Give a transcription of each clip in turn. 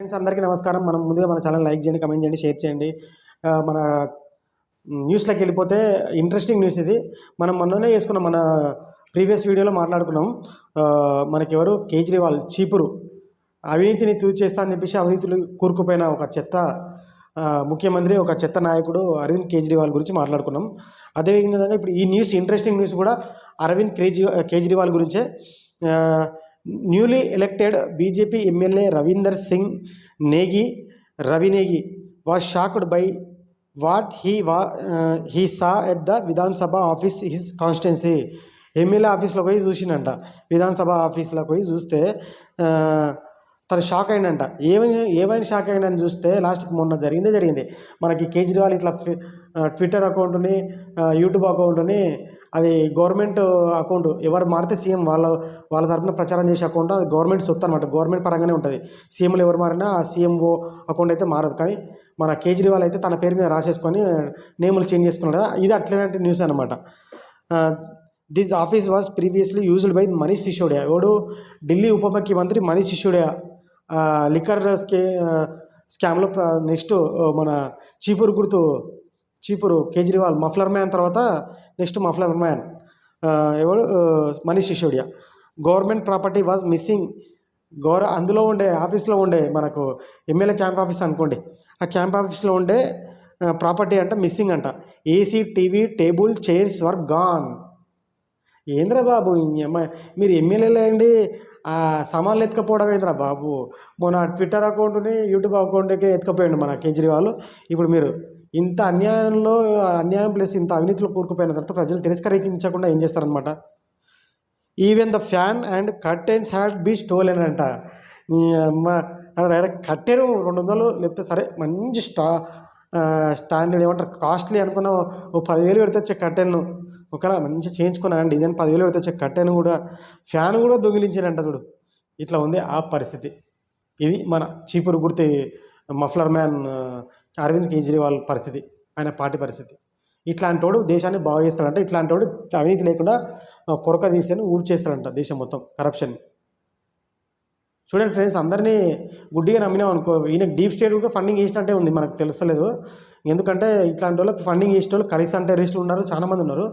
Friends అందరికీ నమస్కారం. మనం ముందుగా మన ఛానల్ లైక్ చేయండి కమెంట్ చేయండి షేర్ చేయండి. మన న్యూస్లోకి వెళ్ళిపోతే ఇంట్రెస్టింగ్ న్యూస్ ఇది. మనం మొన్ననే చేసుకున్నాం మన ప్రీవియస్ వీడియోలో మాట్లాడుకున్నాం. మనకెవరు? కేజ్రీవాల్ చీపురు. అవినీతిని తూచేస్తా అని చెప్పేసి అవినీతులు కూరుకుపోయిన ఒక చెత్త ముఖ్యమంత్రి ఒక చెత్త నాయకుడు అరవింద్ కేజ్రీవాల్ గురించి మాట్లాడుకున్నాం. అదేవిధంగా ఇప్పుడు ఈ న్యూస్ ఇంట్రెస్టింగ్ న్యూస్ కూడా అరవింద్ కేజ్రీ కేజ్రీవాల్ గురించే. Newly elected BJP MLA Ravinder Singh Negi Ravi Negi was shocked by what he wa he saw at the Vidhan Sabha office his constituency MLA ఆఫీస్లో పోయి చూసినంట విధానసభ ఆఫీస్లో పోయి చూస్తే uh, తను షాక్ అయిందంట ఏమైనా ఏమైనా షాక్ అయిందని చూస్తే లాస్ట్కి మొన్న జరిగిందే జరిగింది. మనకి కేజ్రీవాల్ ఇట్లా ట్విట్టర్ అకౌంట్ని యూట్యూబ్ అకౌంట్ని అది గవర్నమెంట్ అకౌంట్ ఎవరు మారితే సీఎం వాళ్ళ వాళ్ళ తరఫున ప్రచారం చేసే అకౌంట్ అది గవర్నమెంట్ సొత్తు అనమాట గవర్నమెంట్ పరంగానే ఉంటుంది. సీఎంలు ఎవరు మారినా ఆ సీఎంఓ అకౌంట్ అయితే మారదు. కానీ మన కేజ్రీవాల్ అయితే తన పేరు మీద రాసేసుకొని నేములు చేంజ్ చేసుకున్నాడు కదా ఇది అట్లాంటి న్యూస్ అనమాట this office was previously used by Manish Sisodia ఎవడు? ఢిల్లీ ఉప ముఖ్యమంత్రి మనీష్ సిసోడియా లిక్కర్ స్కే స్కామ్లో నెక్స్ట్ మన చీపురు గుర్తు చీపురు కేజ్రీవాల్ మఫ్లర్ మ్యాన్ తర్వాత నెక్స్ట్ మఫ్లర్ మ్యాన్. ఎవడు? Manish Sisodia. Government property was missing. గౌర అందులో ఉండే ఆఫీస్లో ఉండే మనకు ఎమ్మెల్యే క్యాంప్ ఆఫీస్ అనుకోండి. ఆ క్యాంప్ ఆఫీస్లో ఉండే ప్రాపర్టీ అంట మిస్సింగ్ అంట. AC TV table chairs were gone. ఏంద్రా బాబు మీరు ఎమ్మెల్యేలే అండి. సామాన్లు ఎత్తుకపోవడం ఏంద్రా బాబు? మొన్న ట్విట్టర్ అకౌంట్ని యూట్యూబ్ అకౌంట్కి ఎత్తుకపోయాడు మన కేజ్రీవాల్. ఇప్పుడు మీరు ఇంత అన్యాయంలో అన్యాయం ప్లస్ ఇంత అవినీతిలో కూరుకుపోయిన తర్వాత ప్రజలు తిరస్కరించకుండా ఏం చేస్తారనమాట even the fan and curtains had be stolen అంట. డైరెక్ట్ కట్టేరు రెండు వందలు లేకపోతే సరే మంచి స్టా స్టాండర్డ్ ఏమంటారు? కాస్ట్లీ అనుకున్న ఓ పదివేలు పెడితే వచ్చే కట్టెన్ను ఒకవేళ మంచిగా చేయించుకున్నా కానీ డిజైన్ పదివేలు పెడితే వచ్చే కట్టెను కూడా ఫ్యాన్ కూడా దొంగిలించారంట చూడు. ఇట్లా ఉంది ఆ పరిస్థితి. ఇది మన చీపురు గుర్తి మఫ్లర్ మ్యాన్ అరవింద్ కేజ్రీవాల్ పరిస్థితి ఆయన పార్టీ పరిస్థితి. ఇట్లాంటోడు దేశాన్ని బాగు చేస్తాడంట. ఇట్లాంటోడు అవినీతి లేకుండా పొరక తీసేని ఊరు చేస్తాడంట దేశం మొత్తం కరప్షన్ చూడండి ఫ్రెండ్స్ అందరినీ గుడ్డిగా నమ్మినాం అనుకో ఈయన డీప్ స్టేట్ కూడా ఫండింగ్ ఇచ్చినట్టే ఉంది మనకు తెలుస్తలేదు. ఎందుకంటే ఇట్లాంటి వాళ్ళకి ఫండింగ్ ఇచ్చిన వాళ్ళు కలిసి అంటే టెర్రరిస్టులు ఉన్నారు చాలామంది ఉన్నారు.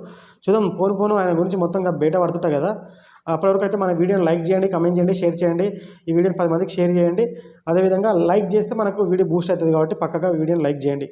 చూద్దాం పోను పోను ఆయన గురించి మొత్తంగా బయట పడుతుంటాయి కదా. అప్పటివరకు అయితే మన వీడియోని లైక్ చేయండి కమెంట్ చేయండి షేర్ చేయండి. ఈ వీడియోని పది మందికి షేర్ చేయండి. అదేవిధంగా లైక్ చేస్తే మనకు వీడియో బూస్ట్ అవుతుంది కాబట్టి పక్కగా వీడియోని లైక్ చేయండి.